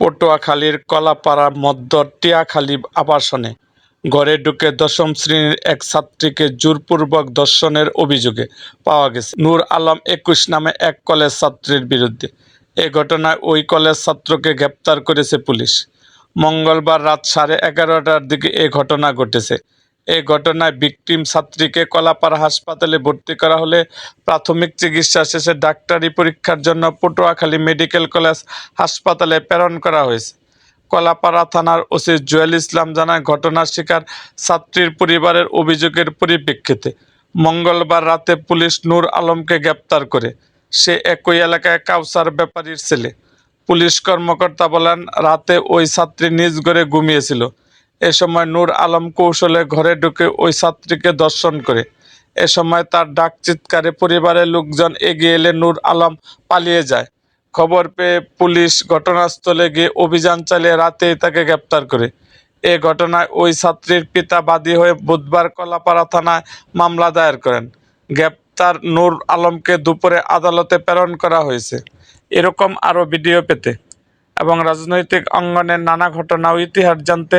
পটুয়াখালীর কলাপাড়া মধ্য টিয়াখালী আবাসনে ঘরে ঢুকে দশম শ্রেণির এক ছাত্রীকে জোরপূর্বক ধর্ষণের অভিযোগে পাওয়া গেছে। নূর আলম একুশ নামে এক কলেজ ছাত্রীর বিরুদ্ধে। এ ঘটনায় ওই কলেজ ছাত্রকে গ্রেপ্তার করেছে পুলিশ। মঙ্গলবার রাত সাড়ে এগারোটার দিকে এ ঘটনা ঘটেছে। এ ঘটনায় ভিকটিম ছাত্রীকে কলাপাড়া হাসপাতালে ভর্তি করা হলে প্রাথমিক চিকিৎসা শেষে ডাক্তারি পরীক্ষার জন্য পটুয়াখালী মেডিকেল কলেজ হাসপাতালে প্রেরণ করা হয়েছে। কলাপাড়া থানার ওসি জুয়েল ইসলাম জানায়, ঘটনার শিকার ছাত্রীর পরিবারের অভিযোগের পরিপ্রেক্ষিতে মঙ্গলবার রাতে পুলিশ নূর আলমকে গ্রেপ্তার করে। সে একই এলাকায় কাউসার ব্যাপারীর ছেলে। পুলিশ কর্মকর্তা বলেন, রাতে ওই ছাত্রী নিজ ঘরে ঘুমিয়েছিল। এ সময় নূর আলম কৌশলে ঘরে ঢুকে ওই ছাত্রীকে দর্শন করে। এ সময় তার ডাক চিৎকারে পরিবারের লোকজন এগিয়ে এলে নূর আলম পালিয়ে যায়। খবর পেয়ে পুলিশ ঘটনাস্থলে গিয়ে অভিযান চালিয়ে রাতেই তাকে গ্রেপ্তার করে। এ ঘটনায় ওই ছাত্রীর পিতা বাদী হয়ে বুধবার কলাপাড়া থানায় মামলা দায়ের করেন। গ্রেপ্তার নূর আলমকে দুপুরে আদালতে প্রেরণ করা হয়েছে। এরকম আরও ভিডিও পেতে এবং রাজনৈতিক অঙ্গনের নানা ঘটনা ও ইতিহাস জানতে